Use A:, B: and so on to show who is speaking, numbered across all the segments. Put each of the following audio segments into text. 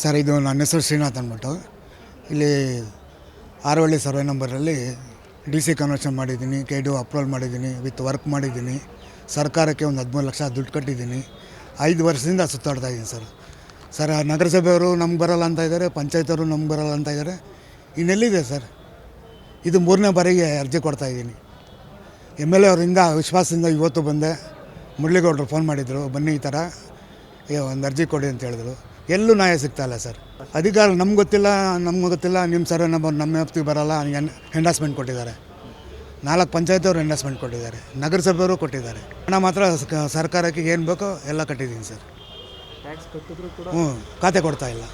A: Sir, ಇದು ನನ್ನ ಹೆಸರು ಶ್ರೀನಾಥ್ ಅಂದ್ಬಿಟ್ಟು. ಇಲ್ಲಿ ಆರವಳ್ಳಿ ಸರ್ವೆ ನಂಬರಲ್ಲಿ ಡಿ ಸಿ ಕನ್ವರ್ಷನ್ ಮಾಡಿದ್ದೀನಿ, ಕೆ ಡಿ ಅಪ್ರೂವಲ್ ಮಾಡಿದ್ದೀನಿ, ವಿತ್ ವರ್ಕ್ ಮಾಡಿದ್ದೀನಿ, ಸರ್ಕಾರಕ್ಕೆ ಒಂದು ಹದಿಮೂರು ಲಕ್ಷ ದುಡ್ಡು ಕಟ್ಟಿದ್ದೀನಿ. ಐದು ವರ್ಷದಿಂದ ಸುತ್ತಾಡ್ತಾ ಇದ್ದೀನಿ ಸರ್. ಸರ್ ನಗರಸಭೆಯವರು ನಮ್ಗೆ ಬರಲ್ಲ ಅಂತ ಇದ್ದಾರೆ ಪಂಚಾಯತವರು ನಮ್ಗೆ ಬರಲ್ಲ ಅಂತ ಇದ್ದಾರೆ. ಇನ್ನೆಲ್ಲಿದೆ ಸರ್? ಇದು ಮೂರನೇ ಬಾರಿಗೆ ಅರ್ಜಿ ಕೊಡ್ತಾ ಇದ್ದೀನಿ. ಎಂ ಎಲ್ ಎ ಅವರಿಂದ ವಿಶ್ವಾಸದಿಂದ ಇವತ್ತು ಬಂದೆ. ಮುರಳಿಗೌಡರು ಫೋನ್ ಮಾಡಿದರು, ಬನ್ನಿ ಈ ಥರ ಒಂದು ಅರ್ಜಿ ಕೊಡಿ ಅಂತ ಹೇಳಿದ್ರು. ಎಲ್ಲೂ ನ್ಯಾಯ ಸಿಗ್ತಾ ಇಲ್ಲ ಸರ್. ಅಧಿಕಾರ ನಮ್ಗೆ ಗೊತ್ತಿಲ್ಲ ನಮ್ಗೆ ಗೊತ್ತಿಲ್ಲ ನಿಮ್ಮ ಸರ್ ನಮ್ಮ ನಮ್ಮ ವ್ಯಾಪ್ತಿಗೆ ಬರಲ್ಲ ಎಂಡಾಸ್ಮೆಂಟ್ ಕೊಟ್ಟಿದ್ದಾರೆ. ನಾಲ್ಕು ಪಂಚಾಯತ್ ಅವರು ಎಂಡಾಸ್ಮೆಂಟ್ ಕೊಟ್ಟಿದ್ದಾರೆ ನಗರಸಭೆಯವರು ಕೊಟ್ಟಿದ್ದಾರೆ. ಹಣ ಮಾತ್ರ ಸರ್ಕಾರಕ್ಕೆ ಏನು ಬೇಕೋ ಎಲ್ಲ ಕಟ್ಟಿದ್ದೀನಿ ಸರ್. ಹ್ಞೂ ಖಾತೆ ಕೊಡ್ತಾ ಇಲ್ಲ.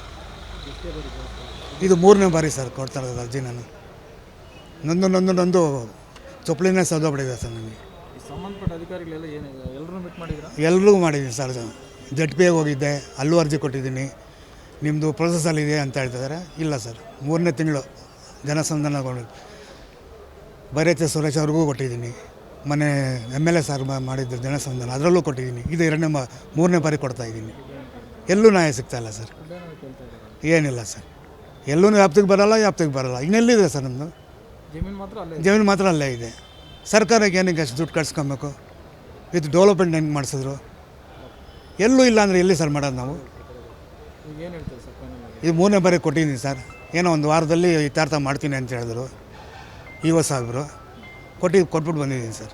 A: ಇದು ಮೂರನೇ ಬಾರಿ ಸರ್ ಕೊಡ್ತಾ ಇರೋದು ಅರ್ಜಿ ನಾನು. ನೊಂದು ನೊಂದು ನೊಂದು ಚೊಪ್ಪಲಿನೇ ಸೌದೋಗ್ಬಿಟ್ಟಿದೆ ಸರ್ ನನಗೆ.
B: ಸಂಬಂಧಪಟ್ಟ ಅಧಿಕಾರಿಗಳೆಲ್ಲ ಏನು ಎಲ್ಲರೂ ಮೀಟ್ ಮಾಡಿದ್ರ
A: ಎಲ್ಲರಿಗೂ ಮಾಡಿದ್ದೀನಿ ಸರ್. ಜಡ್ ಪಿ ಹೋಗಿದ್ದೆ ಅಲ್ಲೂ ಅರ್ಜಿ ಕೊಟ್ಟಿದ್ದೀನಿ. ನಿಮ್ಮದು ಪ್ರೊಸೆಸಲ್ಲಿದೆ ಅಂತ ಹೇಳ್ತಿದ್ದಾರೆ. ಇಲ್ಲ ಸರ್ ಮೂರನೇ ತಿಂಗಳು ಜನಸಂಧಾನಗೊಂಡು ಬೈರೇತೆ ಸುರೇಶ್ ಅವ್ರಿಗೂ ಕೊಟ್ಟಿದ್ದೀನಿ. ಮನೆ ಎಂ ಎಲ್ ಎ ಸರ್ ಮಾಡಿದ್ದು ಜನಸಂಧಾನ ಅದರಲ್ಲೂ ಕೊಟ್ಟಿದ್ದೀನಿ. ಇದು ಎರಡನೇ ಮಾ ಮೂರನೇ ಬಾರಿ ಕೊಡ್ತಾ ಇದ್ದೀನಿ. ಎಲ್ಲೂ ನ್ಯಾಯ ಸಿಗ್ತಾ ಇಲ್ಲ ಸರ್. ಏನಿಲ್ಲ ಸರ್. ಎಲ್ಲೂ ವ್ಯಾಪ್ತಿಗೆ ಬರಲ್ಲ ವ್ಯಾಪ್ತಿಗೆ ಬರಲ್ಲ. ಇನ್ನೆಲ್ಲಿದೆ ಸರ್ ನಮ್ಮದು
B: ಜಮೀನು ಮಾತ್ರ ಅಲ್ಲೇ ಇದೆ.
A: ಜಮೀನು ಮಾತ್ರ ಅಲ್ಲೇ ಇದೆ. ಸರ್ಕಾರಕ್ಕೆ ಏನಕ್ಕೆ ಅಷ್ಟು ದುಡ್ಡು ಕಟ್ಸ್ಕೊಬೇಕು? ಇದು ಡೆವಲಪ್ಮೆಂಟ್ ಹೆಂಗೆ ಮಾಡಿಸಿದ್ರು? ಎಲ್ಲೂ ಇಲ್ಲ ಅಂದರೆ ಎಲ್ಲಿ ಸರ್ ಮಾಡೋದು ನಾವು? ಇದು ಮೂರನೇ ಬಾರಿ ಕೊಟ್ಟಿದ್ದೀನಿ ಸರ್. ಏನೋ ಒಂದು ವಾರದಲ್ಲಿ ಇತ್ಯರ್ಥ ಮಾಡ್ತೀನಿ ಅಂತ ಹೇಳಿದ್ರು. ಇವ ಸಾಹೇಬರು ಕೊಟ್ಟು ಕೊಟ್ಬಿಟ್ಟು ಬಂದಿದ್ದೀನಿ ಸರ್.